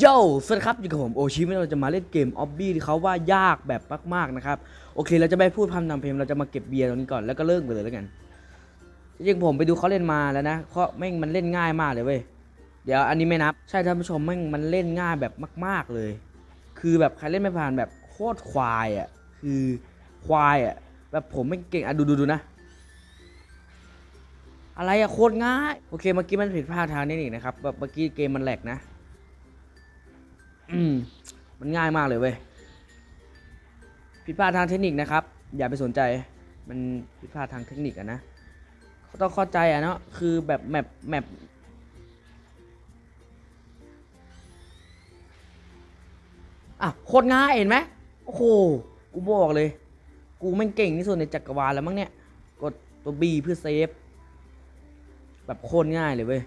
โย่สวัสดีครับอยู่กับผมโอชิวันนี้เราจะมาเล่นเกมออบบี้ที่เขาว่ายากแบบมากๆนะครับ โอเค เราจะไม่พูดพร่ำนำเพลงเราจะมาเก็บเบียร์ตรงนี้ก่อนแล้วก็เลิกไปเลยแล้วกันจริงผมไปดูเขาเล่นมาแล้วนะเพราะแม่งมันเล่นง่ายมากเลยเว้ยเดี๋ยวอันนี้ไม่นับ ใช่ท่านผู้ชมแม่งมันเล่นง่ายแบบมาก ๆเลย คือแบบใครเล่นไม่ผ่านแบบโคตรควายอะคือควายอะแบบผมไม่งเก่งอะดูดูดูนะ อะไรอะโคตรง่าย โอเคเมื่อกี้มันผิดพลาดทางเทคนิคนะครับแบบเมื่อกี้เกมมันแหลกนะ อืมมันง่ายมากเลยเว้ยผิดพลาดทางเทคนิคนะครับ อย่าไปสนใจมันผิดพลาดทางเทคนิคอะนะต้องเข้าใจอะเนาะคือแบบแมปแมปอะโคตรง่ายเห็นไหมโอ้โหกูบอกเลย กูแม่งเก่งที่สุดในจักรวาลแล้วมั้งเนี่ย กดตัวบีเพื่อเซฟ แบบโคตรง่ายเลยเว้ย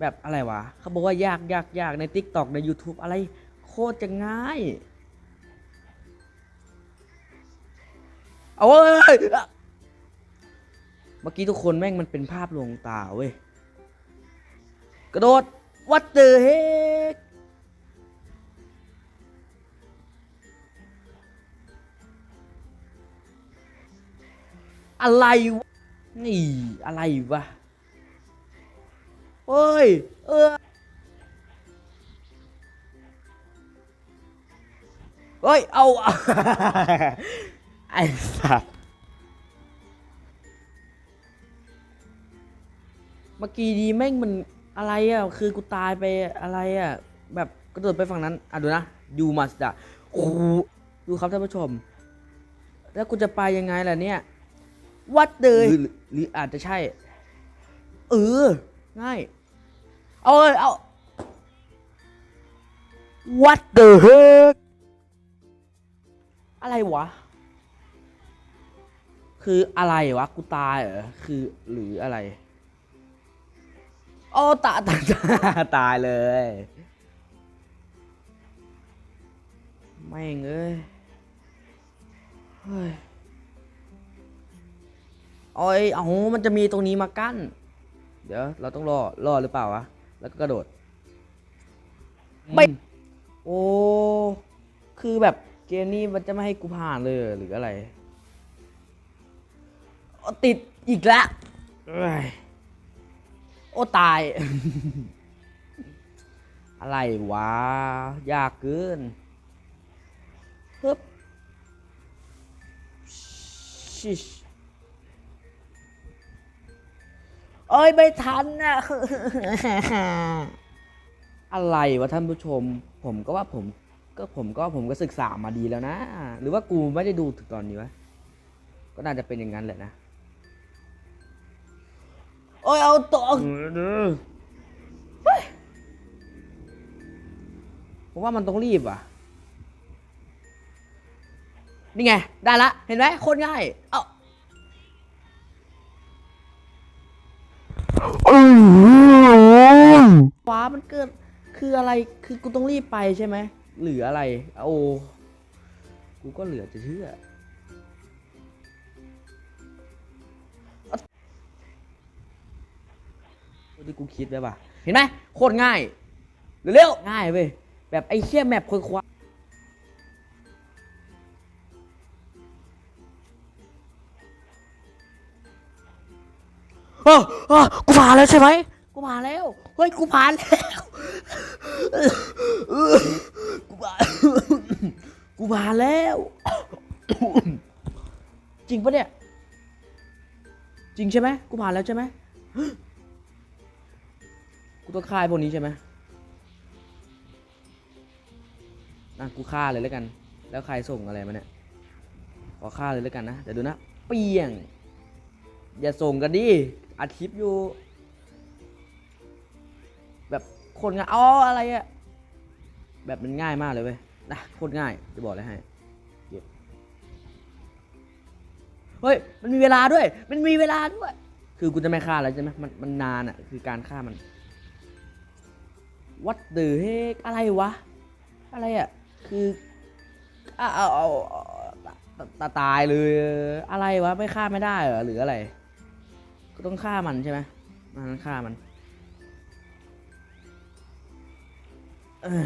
แบบอะไรวะเขาบอกว่ายากยากยากใน t ิ k t o k ใน YouTube อะไร โคตรจะง่าย เอาเว้ยเมื่อกี้ทุกคนแม่งมันเป็นภาพลวงตาเว้ย กระโดด what the heck อะไรวะนี่อะไรวะเฮ้ย เออ เฮ้ย เอา ไอ้สัสเมื่อกี้ดีแม่งมันอะไรอะ คือกูตายไปอะไรอะ แบบกระโดดไปฝั่งนั้น อะดูนะยูมาสดาโอ้โหดูครับท่านผู้ชม แล้วกูจะไปยังไงล่ะเนี่ย วัดเลยหรือหรืออาจจะใช่ เออ ง่าย เอาเลยเอา What the heck อะไรวะ คืออะไรวะ กูตายเหรอ คือหรืออะไร โอ้ตายตายตายตายเลย ไม่งเอ้ยเฮ้ยโอ้ยเอามันจะมีตรงนี้มากั้น เดี๋ยว เราต้องรอ รอหรือเปล่าวะ แล้วก็กระโดด ไม่ โอ้ คือแบบ เกมนี้มันจะไม่ให้กูผ่านเลยหรืออะไรโอติดอีกแล้วเอ้ยโอ้ตาย อะไรวะ ยากเกินฮึบชิชเอ้ย ไม่ทันนะอะไรวะท่านผู้ชม ผมก็ว่าผม ก็ผมก็ผมก็ศึกษามาดีแล้วนะ หรือว่ากูไม่ได้ดูถึงตอนนี้วะ ก็น่าจะเป็นอย่างนั้นแหละนะ โอ้ยเอาตัวเฮ้ยผมว่ามันต้องรีบอะ นี่ไง ได้ละ เห็นไหมโคตรง่าย เอ้าฟ้ามันเกิดคืออะไร คือกูต้องรีบไปใช่ไหม หรืออะไร โอ้กูก็เหลือจะเชื่อที่กูคิดไว้ป่ะ เห็นไหมโคตรง่าย เร็วๆง่ายเว้ย แบบไอ้เชี่ยแมปคนควาเออเออกูผ่านแล้วใช่ไหม กูผ่านแล้ว เฮ้ย กูผ่านแล้วเออกูผ่าน กูผ่านแล้ว จริงปะเนี่ย จริงใช่ไหมกูผ่านแล้วใช่ไหมกูต้องฆ่าไอ้พวกนี้ใช่ไหมนะกูฆ่าเลยแล้วกัน แล้วใครส่งอะไรมาเนี่ย ขอฆ่าเลยแล้วกันนะ เดี๋ยวดูนะ เปียง อย่าส่งกันดิ อัดคลิปอยู่ แบบคนง่ายอ๋ออะไรอะ แบบมันง่ายมากเลยเว้ย นะโคตรง่ายจะบอกเลยให้เก็บเฮ้ยมันมีเวลาด้วย มันมีเวลาด้วย คือกูจะไม่ฆ่าแล้วใช่ไหมมันมันนานอะคือการฆ่ามัน what the heck อะไรวะ อะไรอะ คือเอาเอาเอาเอาตตาตายเลยอะไรวะ ไม่ฆ่าไม่ได้เหรอหรืออะไร ก็ต้องฆ่ามันใช่ไหมมันฆ่ามัน เออ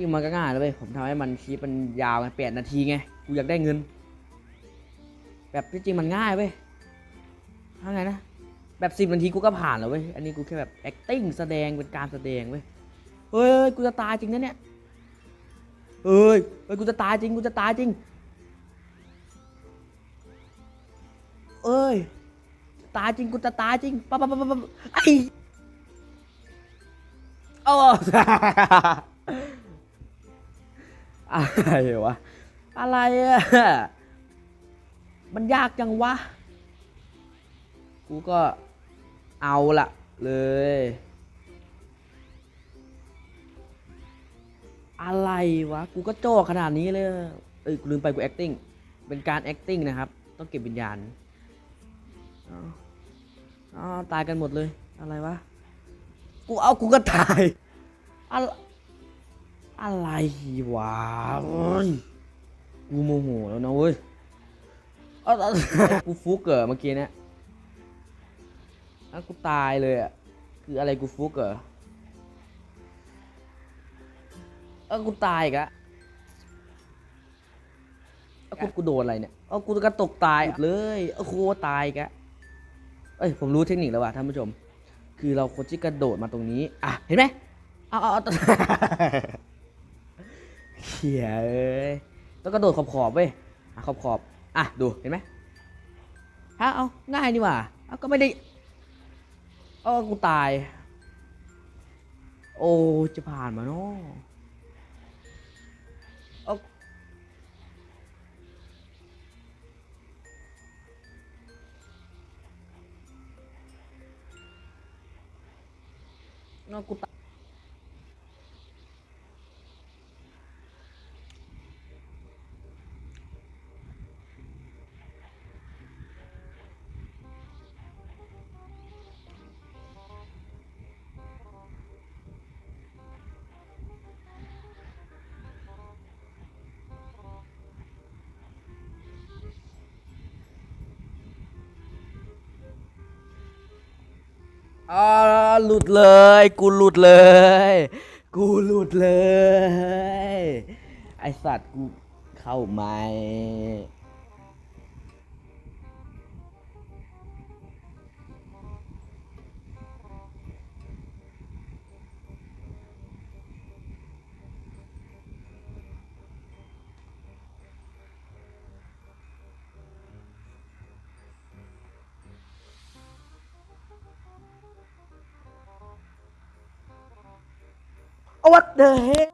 จริงมันก็ง่ายเลยเว้ยผมทำให้มันคลิปมันยาวไงแปดนาทีไงกูอยากได้เงิน แบบที่จริงมันง่ายเว้ยทำไงนะแบบสิบนาทีกูก็ผ่านแล้วเว้ยอันนี้กูแค่แบบ acting แสดงเป็นการแสดงเว้ยเฮ้ยกูจะตายจริงนะเนี่ยเฮ้ยเฮ้ยกูจะตายจริงกูจะตายจริง เอ้ยตายจริงกูจะตายจริงปั๊บปั๊บปั๊บปั๊บไอ้โอ้ อะไรวะ อะไรอะมันยากจังวะ กูก็เอาละเลย อะไรวะ กูก็โจ้ขนาดนี้เลย เอ้ย กูลืมไปกู acting เป็นการ acting นะครับ ต้องเก็บวิญญาณอ๋ออ๋อตายกันหมดเลย อะไรวะ กูเอากูก็ตายอะไร อะไรวะเอ้ยกูโมโหแล้วนะเว้ยเอาเอากูฟุกเหรอเมื่อกี้เนี่ยอะกูตายเลยอะ คืออะไรกูฟุกเหรอเออกูตายอีกแล้วเอ้ากูกูโดนอะไรเนี่ยเอ้ากูกระตกตายเลยเอ้าโคตายอีกแล้วเอ้ยผมรู้เทคนิคแล้วว่ะท่านผู้ชม คือเราควรที่กระโดดมาตรงนี้ อะ เห็นไหมเอาเอา เขี่ยเอ้ยต้องกระโดดขอบขอบเว้ยอะขอบขอบอะดูเห็นไหมฮะเอาง่ายนี่หว่าเอาก็ไม่ได้เออกูตาย โอ้จะผ่านมาเนาะเอาเนากูตาย อ่าหลุดเลย กูหลุดเลย กูหลุดเลย ไอสัตว์กูเข้าไม่ What the hell?